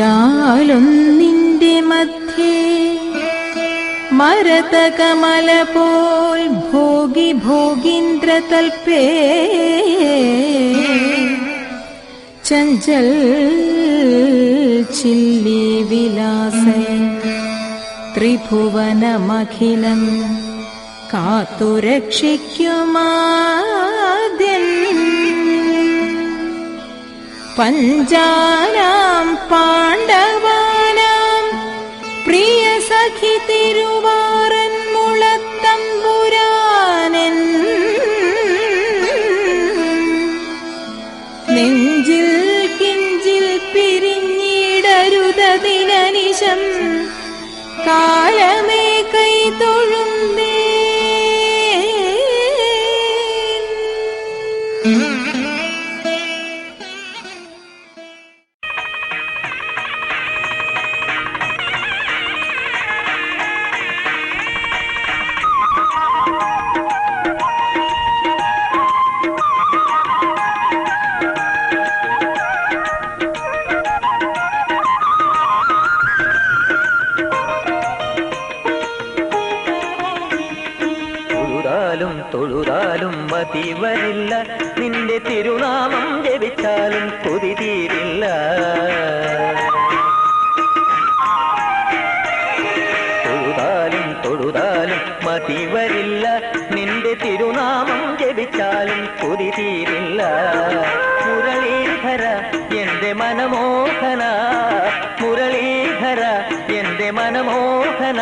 അതിലൊന്നിന്റെ മധ്യേ. മരതകമല പോൽ ഭോഗി ഭോഗീന്ദ്രതൽപേ ചഞ്ചൽ ചില്ലി വിലാസേ. ത്രിഭുവനമഖിലം കാത്തുരക്ഷിക്കുമാദ്യൻ പഞ്ചാനാം പാണ്ഡവാനാം. പ്രിയ സഖി തിരുവാറൻ മുളത്തമ്പുരാനൻ. നെഞ്ചിൽ കിഞ്ചിൽ പിരിഞ്ഞിടരുതതിനനിശം. കാലമേ കൈ തൊഴുന്നേ. തൊഴുതാലും ജപിച്ചാലും കൊതി തീരില്ല തൊഴുതാലും തൊഴുതാലും നിന്റെ തിരുനാമം ജപിച്ചാലും കൊതി തീരില്ല മുരളീധര എന്റെ മനമോഹന. മുരളീധര എന്റെ മനമോഹന.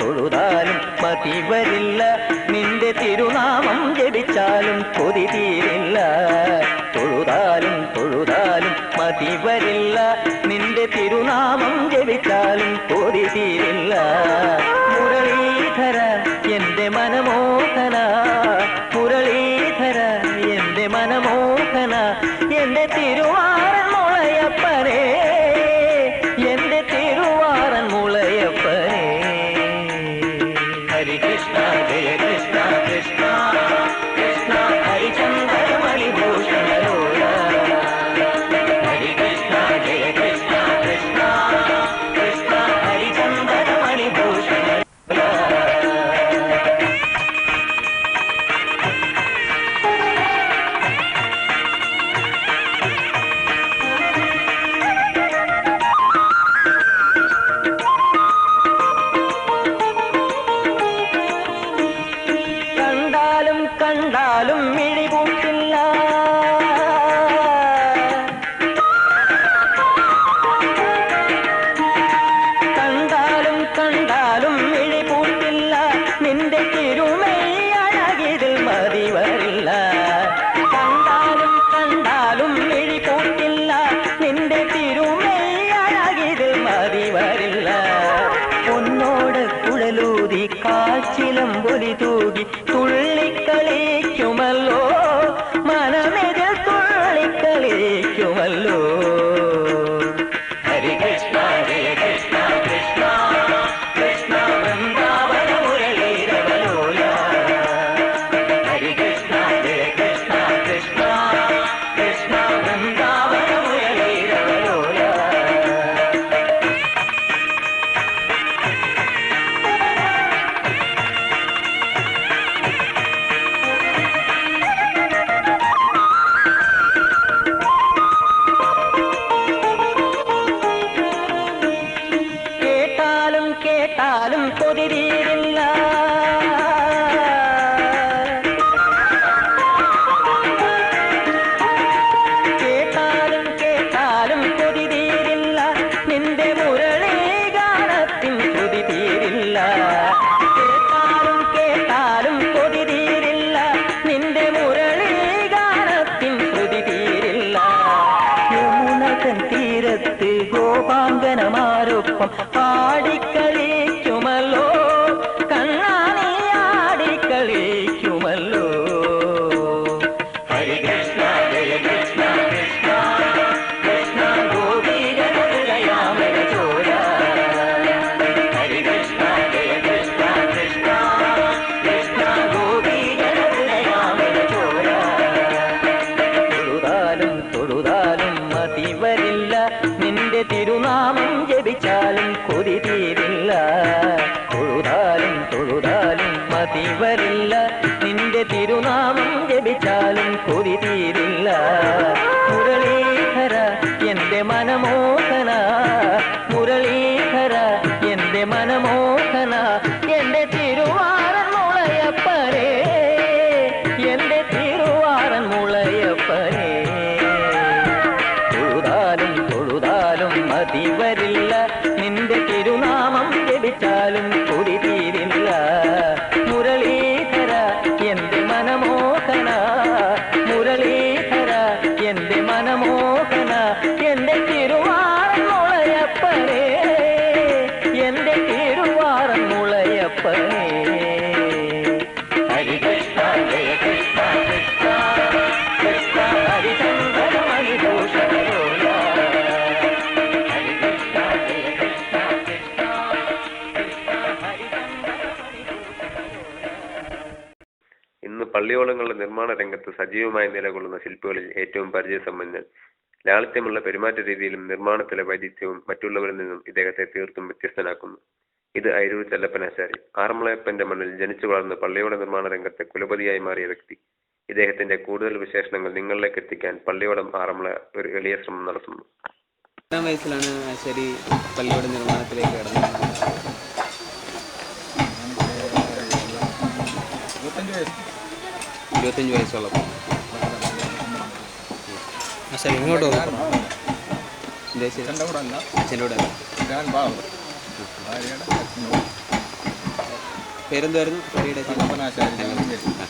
തൊഴുതാലും മതി വരില്ല നിന്റെ തിരുനാമം ജപിച്ചാലും കൊതി തീരില്ല. തൊഴുതാലും തൊഴുതാലും മതി വരില്ല നിന്റെ തിരുനാമം ജപിച്ചാലും കൊതി തീരില്ല. Krishna Krishna Krishna Krishna Hare Chandra கண்ணாலும் மிழிவும் Welcome. ജപിച്ചാലും കൊതി തീരില്ല. തൊഴുതാലും തൊഴുതാലും മതി വരില്ല നിന്റെ തിരുനാമം ജപിച്ചാലും കൊതി തീരില്ല. തിരുനാമം പള്ളിയോളങ്ങളുടെ നിർമ്മാണ രംഗത്ത് സജീവമായി നിലകൊള്ളുന്ന ശില്പികളിൽ ഏറ്റവും പരിചയസമ്പന്നൻ. ലാളിത്യമുള്ള പെരുമാറ്റ രീതിയിലും നിർമ്മാണത്തിലെ വൈദിധ്യവും മറ്റുള്ളവരിൽ നിന്നും ഇദ്ദേഹത്തെ തീർത്തും വ്യത്യസ്തനാക്കുന്നു. ഇത് അയരൂർ ചെല്ലപ്പനാശാരി ആറന്മുളയപ്പന്റെ മണ്ണിൽ ജനിച്ചു വളർന്ന പള്ളിയോട നിർമ്മാണ രംഗത്തെ കുലപതിയായി മാറിയ വ്യക്തി. ഇദ്ദേഹത്തിന്റെ കൂടുതൽ വിശേഷണങ്ങൾ നിങ്ങളിലേക്ക് എത്തിക്കാൻ പള്ളിയോടം ആറന്മുള ഒരു എളിയ ശ്രമം നടത്തുന്നു. വയസ്സിലാണ് ആശാരി പള്ളിയോട നിർമ്മാണത്തിലേക്ക് കടന്നത്. ഇരുപത്തഞ്ച് വയസ്സുള്ളപ്പോൾ വയസ്സുള്ള ഇങ്ങോട്ട് അച്ഛന്റെ കൂടെ അല്ല. പേരെന്തായിരുന്നു? ആ.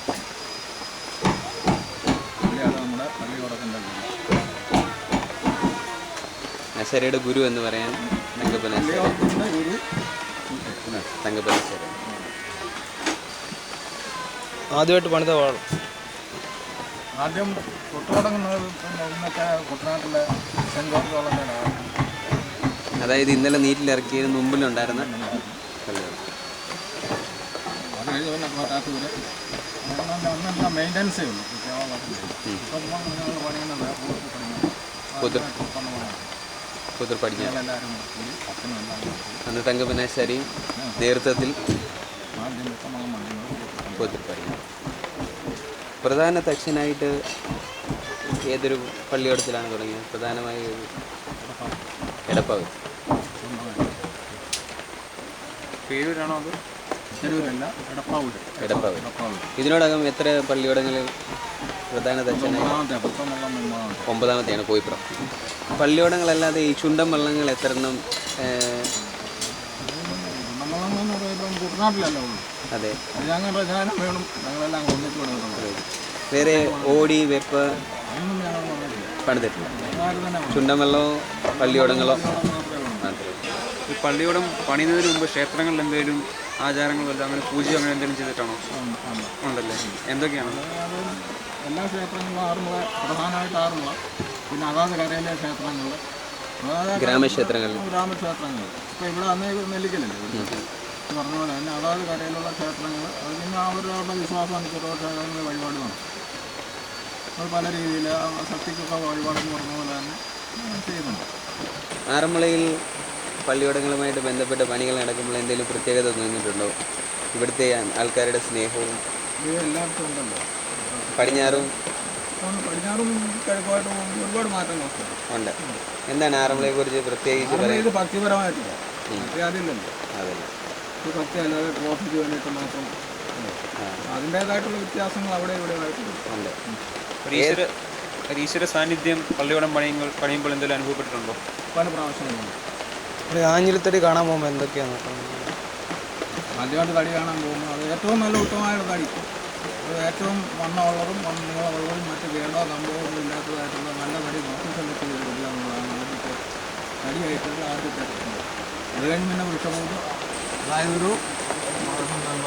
ആശാരിയുടെ ഗുരു എന്ന് പറയാൻ ആശാരി ആദ്യമായിട്ട് പണിത വാൾ ആദ്യം തൊട്ടുതുടങ്ങുന്നത് ഇന്നത്തെ കുട്ടനാട്ടിലെ സെന്റ് ജോർജ് വള്ളത്തിലാണ് അതായത് ഇന്നലെ നീറ്റിലിറക്കിയതിന് മുമ്പിലുണ്ടായിരുന്ന പള്ളിയോട് അത് കഴിഞ്ഞ് പിന്നെ കോട്ടാത്തൂര് ഒന്നെല്ലാം മെയിന്റനൻസേ ഉള്ളൂ ഇപ്പം ഞങ്ങൾ പണിയുന്നത് പൂർത്തി പുതിർ പണിയുന്നത് പുതിർ പടിഞ്ഞാറ് എല്ലാവരും കൂടി അച്ഛനും എല്ലാം കൂടി അന്ന് തങ്കപ്പനാശാരിയും നേതൃത്വത്തിൽ പുതിർ പടിഞ്ഞാറ് പ്രധാന തക്ഷനായിട്ട് ഏതൊരു പള്ളിയോടത്തിലാണ് തുടങ്ങിയത്? പ്രധാനമായി എടപ്പാവ്. പേരൂരാണോ അത്? തെരൂരല്ല എടപ്പാവൂര്. എടപ്പാവ്. ഇതിനോടകം എത്ര പള്ളിയോടങ്ങളിൽ പ്രധാന ഒമ്പതാമത്തെ ഒമ്പതാമത്തെയാണ് കോയിപ്പുറം പള്ളിയോടങ്ങളല്ലാതെ ഈ ചുണ്ടൻ വള്ളങ്ങൾ എത്ര എണ്ണം കുട്ടനാട്ടിലല്ല ഉള്ളൂ. അതെ. ഞങ്ങളുടെ വേണം. ഞങ്ങളെല്ലാം ഒന്നിച്ച് വേറെ ഓടി വെപ്പ് അതൊന്നും ഞങ്ങൾ പറഞ്ഞിട്ടില്ല പണിതിട്ടില്ല. ആരും തന്നെ ചുണ്ടൻ വെള്ളമോ പള്ളിയോടങ്ങളോ? മാത്രമേ ഉള്ളൂ. മാത്രമേ ഈ പള്ളിയോടം പണിയുന്നതിന് മുമ്പ് ക്ഷേത്രങ്ങളിൽ എന്തെങ്കിലും ആചാരങ്ങളോ അങ്ങനെ പൂജ അങ്ങനെ എന്തെങ്കിലും ചെയ്തിട്ടാണോ? ഉണ്ട്, ഉണ്ട്. ഉണ്ടല്ലേ? എന്തൊക്കെയാണ്? അത് എല്ലാ ക്ഷേത്രങ്ങളിലും ആറുമുള പ്രധാനമായിട്ട് ആറുമുള പിന്നെ അതാത് കരയിലെ ക്ഷേത്രങ്ങൾ. അതായത് ഗ്രാമക്ഷേത്രങ്ങളിൽ ഗ്രാമക്ഷേത്രങ്ങൾ. ഇപ്പോൾ ഇവിടെ അന്നേ നെല്ലിക്കലല്ലേ? ഇവിടുത്തെ പറഞ്ഞ പോലെ തന്നെ അതാത് കരയിലുള്ള ക്ഷേത്രങ്ങൾ അത് പിന്നെ അവരവരുടെ വിശ്വാസം അനുസരിച്ചുള്ള ക്ഷേത്രങ്ങളിൽ വഴിപാട് വേണം അത് പല രീതിയിൽ ശക്തിക്കൊക്കെ വഴിപാടെന്ന് പറഞ്ഞ പോലെ തന്നെ ചെയ്യുന്നുണ്ട്. ആറന്മുളയിൽ പള്ളിയോടങ്ങളുമായിട്ട് ബന്ധപ്പെട്ട പണികൾ നടക്കുമ്പോൾ എന്തെങ്കിലും പ്രത്യേകത തോന്നിയിട്ടുണ്ടോ? ഇവിടുത്തെ ആൾക്കാരുടെ സ്നേഹവും എല്ലാവർക്കും എല്ലായിടത്തും ഉണ്ടല്ലോ. പടിഞ്ഞാറും പടിഞ്ഞാറും കിഴക്കുമായിട്ടും ഒരുപാട് മാറ്റങ്ങളൊക്കെ ഉണ്ട്. എന്താണ് ആറന്മുളയെ കുറിച്ച് പ്രത്യേകിച്ച് ഇത് ഭക്തിപരമായിട്ടില്ല അതില്ലല്ലോ. അതല്ല. ഭക്തി അല്ലാതെ ട്രോഫിക്ക് വേണ്ടിയിട്ട് മാത്രം. അതിന്റേതായിട്ടുള്ള വ്യത്യാസങ്ങൾ അവിടെ ഇവിടെ ആയിട്ടുണ്ട് ഒരു ഈശ്വര സാന്നിധ്യം പള്ളിയോടം പണിയുമ്പോൾ പണിയുമ്പോൾ എന്തെങ്കിലും അനുഭവപ്പെട്ടിട്ടുണ്ടോ? പല പ്രാവശ്യങ്ങളുണ്ട് ഒരു ആഞ്ഞിലിത്തടി കാണാൻ പോകുമ്പോൾ എന്തൊക്കെയാണ് നോക്കുന്നത് ആദ്യമായിട്ട് തടി കാണാൻ പോകുമ്പോൾ അത് ഏറ്റവും നല്ല ഉത്തമമായ തടി. അത് ഏറ്റവും വണ്ണമുള്ളതും വണ്ണം നീളമുള്ളതും മറ്റ് വേണ്ടോ കമ്പോ ഒന്നും ഇല്ലാത്തതായിട്ടുള്ള നല്ല തടി നോക്കി സെലക്ട് ചെയ്ത് കൊടുക്കുക എന്നുള്ളതാണ് ആദ്യത്തെ തടിയായിട്ടുള്ള ആദ്യത്തെ അത് കഴിഞ്ഞ് പിന്നെ വൃക്ഷപൂജ അതായത് ഒരു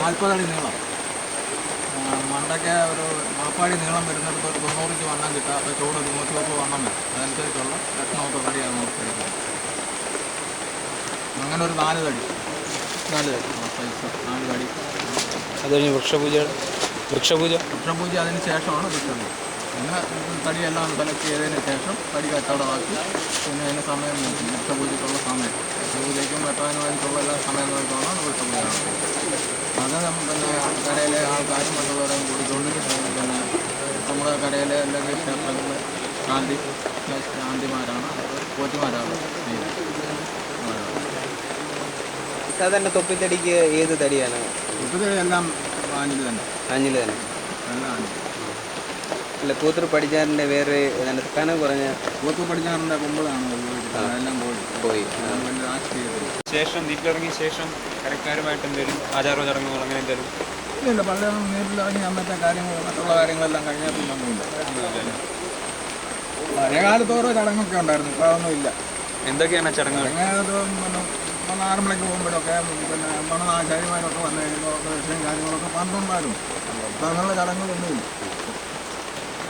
നാൽപ്പതടി നീളം. മണ്ടയ്ക്ക് ഒരു മാപ്പാടി നീളം വരുന്നിടത്ത് ഒരു തൊണ്ണൂറിക്ക് വണ്ണം കിട്ടുക. അപ്പോൾ ചൂട് ഒരു നൂറ്റി മുപ്പത് വണ്ണം വരും. അതനുസരിച്ചുള്ള ലക്ഷണമൊക്കെ തടിയാണ് നമുക്ക് എടുക്കുന്നത് അങ്ങനെ ഒരു നാല് തടി. നാല് തടി. സൈസ് നാല് തടി. അത് കഴിഞ്ഞ് വൃക്ഷപൂജ. വൃക്ഷപൂജ? വൃക്ഷപൂജ അതിന് ശേഷമാണ് കിട്ടുന്നത്. പിന്നെ തടിയെല്ലാം സെലക്ട് ചെയ്തതിന് ശേഷം തടി കച്ചവടമാക്കി. പിന്നെ അതിന് സമയം വൃക്ഷപൂജയ്ക്കുള്ള സമയം. എല്ലാ സമയം നോക്കിക്കൊണ്ടാണ് നമ്മൾ സമയമാണ് അത് പിന്നെ കടയിലെ ആൾക്കാരും മറ്റുള്ളവരും കൂടിക്കൊണ്ട് പിന്നെ നമ്മുടെ കടയിലെ അല്ലെങ്കിൽ ക്ഷേത്രങ്ങളിലെ ശാന്തി ശാന്തിമാരാണ് പോറ്റിമാരാണ് സാധാരണ തൊപ്പിത്തടിക്ക് ഏത് തടിയാണ്? തൊപ്പിത്തടി എല്ലാം ആഞ്ഞിൽ തന്നെ. ആഞ്ഞിൽ തന്നെ. എല്ലാം ആഞ്ഞിൽ അല്ല കൂത്തൂർ പടിഞ്ഞാറിന്റെ വേറെ കനം കുറഞ്ഞ കൂത്തർ പടിഞ്ഞാറിന്റെ കൊമ്പളാണ് എല്ലാം പോയി. ശേഷം തിരിച്ചിറങ്ങിയ ശേഷം കരക്കാരുമായിട്ട് എന്തെങ്കിലും ആചാരോ ചടങ്ങുകൾ അങ്ങനെ എന്തെങ്കിലും ഇല്ല പലരും നേരിട്ടിറങ്ങി അന്നത്തെ കാര്യങ്ങൾ മറ്റുള്ള കാര്യങ്ങളെല്ലാം കഴിഞ്ഞാൽ പിന്നെ ഒന്നുമില്ല പഴയ കാലത്ത് ഓരോ ചടങ്ങൊക്കെ ഉണ്ടായിരുന്നു ഇപ്പോൾ അതൊന്നും ഇല്ല. എന്തൊക്കെയാണ് ചടങ്ങ് ചടങ്ങുകൾ പിന്നെ ആറ് മണിക്ക് പോകുമ്പോഴൊക്കെ പിന്നെ പണം ആചാര്യമാരൊക്കെ വന്നു കഴിയുമ്പോൾ കാര്യങ്ങളൊക്കെ പണ്ടുണ്ടായിരുന്നു അപ്പം അങ്ങനെയുള്ള ചടങ്ങുകളൊന്നുമില്ല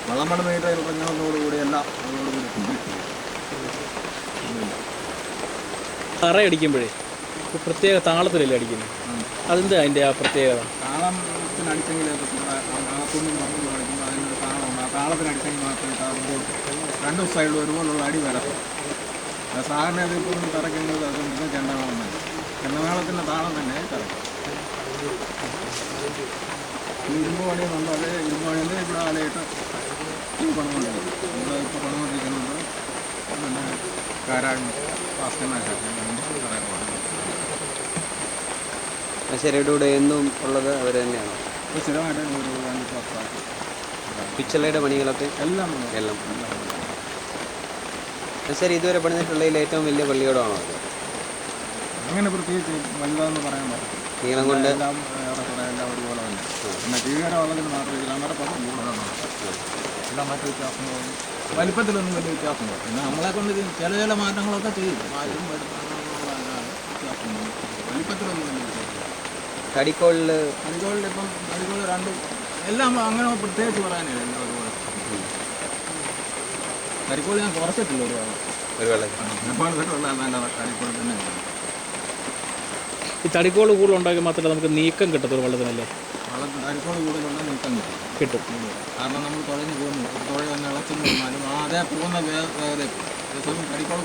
വള്ളം പണം നീട്ട് ഇറങ്ങുന്നതോടുകൂടി എല്ലാം അതോടുകൂടി കുമ്പിട്ടു. അറ അടിക്കുമ്പോഴേ ഒരു പ്രത്യേക താളത്തിലല്ലേ അടിക്കുന്നത് അതെന്താ അതിന്റെ ആ പ്രത്യേകത? താളത്തിനടിച്ചെങ്കിൽ കളിക്കുമ്പോൾ അതിനൊരു താളമുണ്ട് ആ താളത്തിന് അടിച്ചെങ്കിൽ മാത്രമേ താളമ്പോൾ രണ്ട് സൈഡിലും ഒരുപോലുള്ള അടി വരത്തും സാധാരണ അതിപ്പോൾ തറയ്ക്കുന്നത് അതുകൊണ്ട് ചെണ്ടമേളം ചെണ്ടമേളത്തിന്റെ താളം തന്നെ തറയ്ക്കും ഇരുമ്പ് പണിയുന്നുണ്ട്. അതേ ഇരുമ്പ് പണിയുണ്ട് ഇവിടെ ആലയിട്ട് പണികൊണ്ടിരിക്കും ഇവിടെ ഇപ്പോൾ പണിതുകൊണ്ടിരിക്കുന്നത് പിന്നെ കൂടെ എന്നും ഉള്ളത് അവർ തന്നെയാണ്? സ്ഥിരമായിട്ട് ഒരു അഞ്ച് പത്താക്കി പിച്ചളയുടെ പണികളൊക്കെ എല്ലാം എല്ലാം. ശരി ഇതുവരെ പണിതിട്ടുള്ളതിൽ ഏറ്റവും വലിയ പള്ളിയോടമാണോ അത്? അങ്ങനെ പ്രത്യേകിച്ച് വലുതാന്ന് പറയാൻ പറ്റും നീളം കൊണ്ട്? എല്ലാം ഏറെക്കുറെ എല്ലാം ഒരുപോലെ തന്നെ. പിന്നെ വള്ളത്തിന് മാത്രമേ രണ്ടര പത്ത് കൂടുതലാണ് എല്ലാം മറ്റു വ്യത്യാസങ്ങളും വലിപ്പത്തിലൊന്നും വലിയ വ്യത്യാസമില്ല. പിന്നെ നമ്മളെ കൊണ്ട് ചില ചില മാറ്റങ്ങളൊക്കെ ചെയ്യും. മാറ്റും വ്യത്യാസമൊന്നും വലിപ്പത്തിലൊന്നും വലിയ വ്യത്യാസമില്ല. കടിക്കോളിൽ കടിക്കോളിൽ ഇപ്പം കടിക്കോളിൽ രണ്ടും എല്ലാം അങ്ങനെ പ്രത്യേകിച്ച് പറയാനില്ല. എല്ലാം ഒരുപോലെ. ഞാൻ കുറച്ചിട്ടില്ല ഒരു ആളെ ഒരു വെള്ളം. ഒരുപാട് തന്നെ. ഈ തടിക്കോൾ കൂടുതൽ ഉണ്ടാക്കി മാത്രമല്ല നമുക്ക് നീക്കം കിട്ടത്തുള്ളൂ വെള്ളത്തിനല്ലേ? കിട്ടും കിട്ടും. കാരണം നമ്മൾ തുഴഞ്ഞ് പോകുന്നു. തുഴ ആ അതേ പോകുന്ന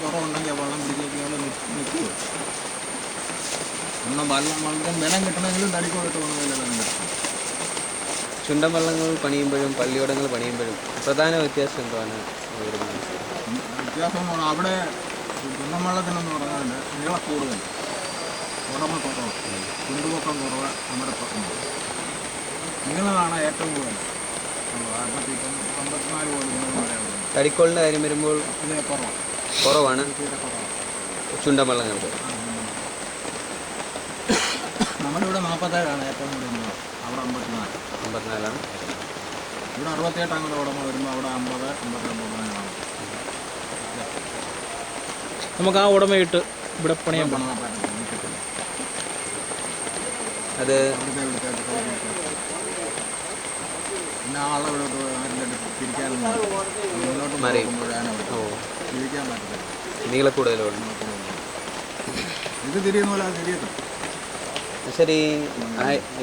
കുറവുണ്ടെങ്കിൽ ആ വെള്ളം പിടിച്ചേക്കാതെ നിൽക്കുക എന്നാൽ വെള്ളം വളരെ ബലം കിട്ടണമെങ്കിലും തടിക്കോൾ ഇട്ട് പോകുന്നതിൽ ബലം കിട്ടും. ചുണ്ടൻ വള്ളങ്ങൾ പണിയുമ്പോഴും പള്ളിയോടങ്ങൾ പണിയുമ്പോഴും പ്രധാന വ്യത്യാസം എന്താണ്? വ്യത്യാസം അവിടെ ചുണ്ടൻ പറഞ്ഞാൽ നീളം കൂടുതൽ ഉടമ കുറവ് കുണ്ടുപൊക്കം കുറവ് നമ്മുടെ പക്കം നീളമാണ് ഏറ്റവും കൂടുതൽ. അമ്പത്തിപ്പം അമ്പത്തിനാല് പോലെ തടിക്കോളിന്റെ കാര്യം വരുമ്പോൾ കുറവാണ് കുറവാണ്? നമ്മുടെ ഇവിടെ നാൽപ്പത്തേഴാണ് ഏറ്റവും കൂടുതൽ അവിടെ അമ്പത്തിനാല്. അമ്പത്തിനാലാണ്. ഇവിടെ അറുപത്തിയെട്ട് അങ്ങനെ ഉടമ വരുമ്പോൾ അവിടെ അമ്പത് അമ്പത്തിരണ്ടാണ് നമുക്ക് ആ ഉടമയിട്ട് ഇവിടെ പണിയാൻ പണം. അത് അവിടുത്തെ ഇവിടുത്തെ അടുത്ത് ഇവിടുത്തെ. പിന്നെ ആളെ ഇവിടെ ആരുടെ തിരിക്കാനൊന്നും മുന്നോട്ട് മാറി. പോകുമ്പോഴാണ് അവിടെ ഓ. തിരിക്കാൻ ഇത് തിരിയുന്ന പോലെ തിരിയത്തില്ല. ശരി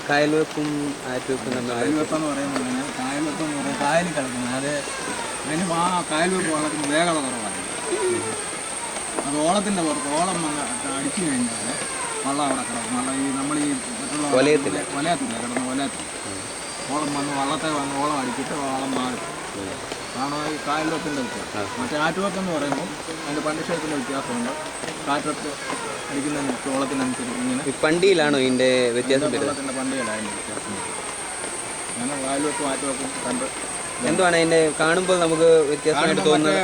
കായൽവെപ്പും ആറ്റുവെപ്പും തമ്മിലുള്ള കായൽവെപ്പം എന്ന് പറയുമ്പോൾ കായൽവെപ്പം എന്ന് പറയുന്നത് കായലിൽ കിടക്കുന്നത് അത് അതിന് ആ കായൽവെപ്പ് വളർത്തുന്ന വേഗത കുറവാണ്. അത് ഓളത്തിന്റെ പുറത്ത് ഓളം വന്ന് അടിച്ചു കഴിഞ്ഞാൽ വള്ളം അവിടെ കിടക്കും. വള്ളം ഈ നമ്മൾ ഈ മറ്റുള്ള വലയത്തില്ല. വലയത്തില്ല കിടന്ന് വലയത്തിൽ ഓളം വന്ന് വള്ളത്തെ വന്ന് ഓളം അടിച്ചിട്ട് വള്ളം മാറി. കാണോ ഈ കായൽവെപ്പിന്റെ വ്യത്യാസം. മറ്റേ ആറ്റുവെപ്പ് എന്ന് പറയുമ്പോൾ അതിന്റെ പണ്ടിഷയത്തിന്റെ വ്യത്യാസമുണ്ട്. കാറ്റത്ത് അടിക്കുന്നതിന് ഓളത്തിനനുസരിച്ച് ഇങ്ങനെ. ഈ പണ്ടിയിലാണോ ഇതിന്റെ വ്യത്യാസം വെള്ളത്തിന്റെ പണ്ടിയല്ല അതിന്റെ വ്യത്യാസം. അങ്ങനെ കായൽവെപ്പും ആറ്റുവെപ്പും കണ്ട് എന്തുവാണ് അതിന്റെ കാണുമ്പോൾ നമുക്ക് വ്യത്യാസമായിട്ട് തോന്നുന്നത്?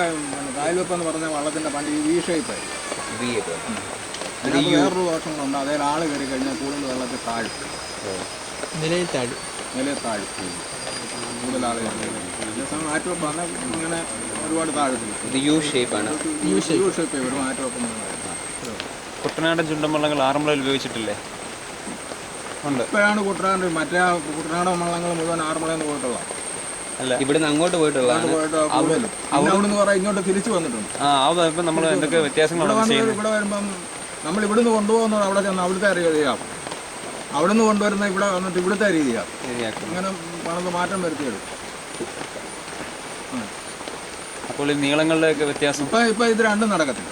കായൽവെപ്പെന്ന് പറഞ്ഞാൽ എന്ന് പറഞ്ഞാൽ വള്ളത്തിന്റെ പണ്ട് ഈ വി ഷേപ്പായി വി ഷേപ്പ് അതിനകത്ത് വേറൊരു ദോഷങ്ങളുണ്ട്. അതേ ആൾ കയറി കഴിഞ്ഞാൽ കൂടുതൽ വെള്ളത്തിൽ താഴും. നിലയിൽ താഴി. നിലയിൽ താഴും കൂടുതൽ ആൾ കയറി കഴിഞ്ഞാൽ അതേസമയം ആറ്റുവെപ്പ് ആണ് ഇങ്ങനെ ഒരുപാട് താഴത്തില്ല ഇത് യു ഷേപ്പാണ് യു ഷേപ്പ് വരും ആറ്റുവെപ്പ് എന്ന് പറയുന്നത് കുട്ടനാടൻ ചുണ്ടൻ വള്ളങ്ങൾ ആറന്മുളയിൽ ഉപയോഗിച്ചിട്ടില്ലേ? ഉണ്ട്. ഇപ്പോഴാണ് കുട്ടനാട് മറ്റേ കുട്ടനാട് വള്ളങ്ങൾ മുഴുവൻ ആറന്മുളയിൽ നിന്ന് പോയിട്ടുള്ള. അല്ല. ഇവിടുന്ന് അങ്ങോട്ട് പോയിട്ടുള്ളതാണ് പോയിട്ട് കൂടുതലും പിന്നെ അവിടെ നിന്ന് പറയാം ഇങ്ങോട്ട് തിരിച്ചു വന്നിട്ടുണ്ട്. ആ അത് ഇപ്പം നമ്മൾ എന്തൊക്കെ ഇവിടെ വ്യത്യാസങ്ങളാണ് ചെയ്യുന്നത്? ഇവിടെ വരുമ്പം നമ്മൾ ഇവിടുന്ന് കൊണ്ടുപോകുന്നത് അവിടെ ചെന്ന് അവിടുത്തെ രീതിയാണ് നിന്ന് കൊണ്ടുവരുന്ന ഇവിടെ വന്നിട്ട് ഇവിടുത്തെ രീതിയാണ് അങ്ങനെ പണിത് മാറ്റം വരുത്തിയത് അപ്പോൾ ഈ നീളങ്ങളുടെയൊക്കെ വ്യത്യാസം? ഇപ്പൊ ഇപ്പൊ ഇത് രണ്ടും നടക്കത്തില്ല.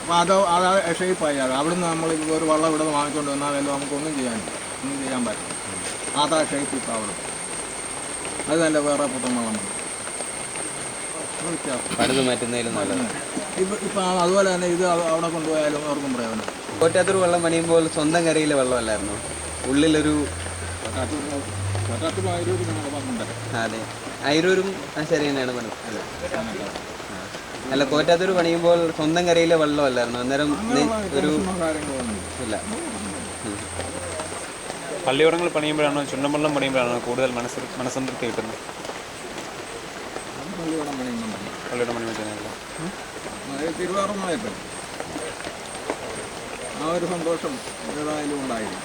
അപ്പം അത് അത് ഷേപ്പായി. അത് അവിടുന്ന് നമ്മൾ ഒരു വള്ളം ഇവിടെ നിന്ന് വാങ്ങിക്കൊണ്ട് വന്നാൽ വല്ലതും നമുക്കൊന്നും ചെയ്യാനില്ല ഒന്നും ചെയ്യാൻ പറ്റില്ല. അതാ ഷേപ്പ് ഇപ്പം അവിടെ. അത് നല്ല വേറെ പുത്തൻ വള്ളം. മതി മാറ്റുന്നതിലും നല്ലത് ഇപ്പം ഇപ്പം അതുപോലെ തന്നെ ഇത് അവിടെ കൊണ്ടുപോയാലും അവർക്കും പ്രയോജനം കോറ്റാത്തൂർ വെള്ളം പണിയുമ്പോൾ സ്വന്തം കരയിലെ വെള്ളമല്ലായിരുന്നു? ഉള്ളിലൊരു അതെ. അയിരൂരും ആ ശരി തന്നെയാണ് പണി. അല്ലേ കോറ്റാത്തൂർ പണിയുമ്പോൾ സ്വന്തം കരയിലെ വെള്ളമല്ലായിരുന്നു? അന്നേരം ഒരു ഇല്ല. പള്ളിയോടങ്ങൾ പണിയുമ്പോഴാണോ ചുണ്ടൻവള്ളം പണിയുമ്പോഴാണോ കൂടുതൽ മനസ്സ് മനസ്സംതൃപ്തി കിട്ടുന്നത്? പള്ളിയോടം പണിയുമ്പോൾ പള്ളിയോടം പണിയുമ്പോൾ. തന്നെയല്ല അതായത് തിരുവാറന്മായപ്പോൾ ആ ഒരു സന്തോഷം ഏതായാലും ഉണ്ടായിരുന്നു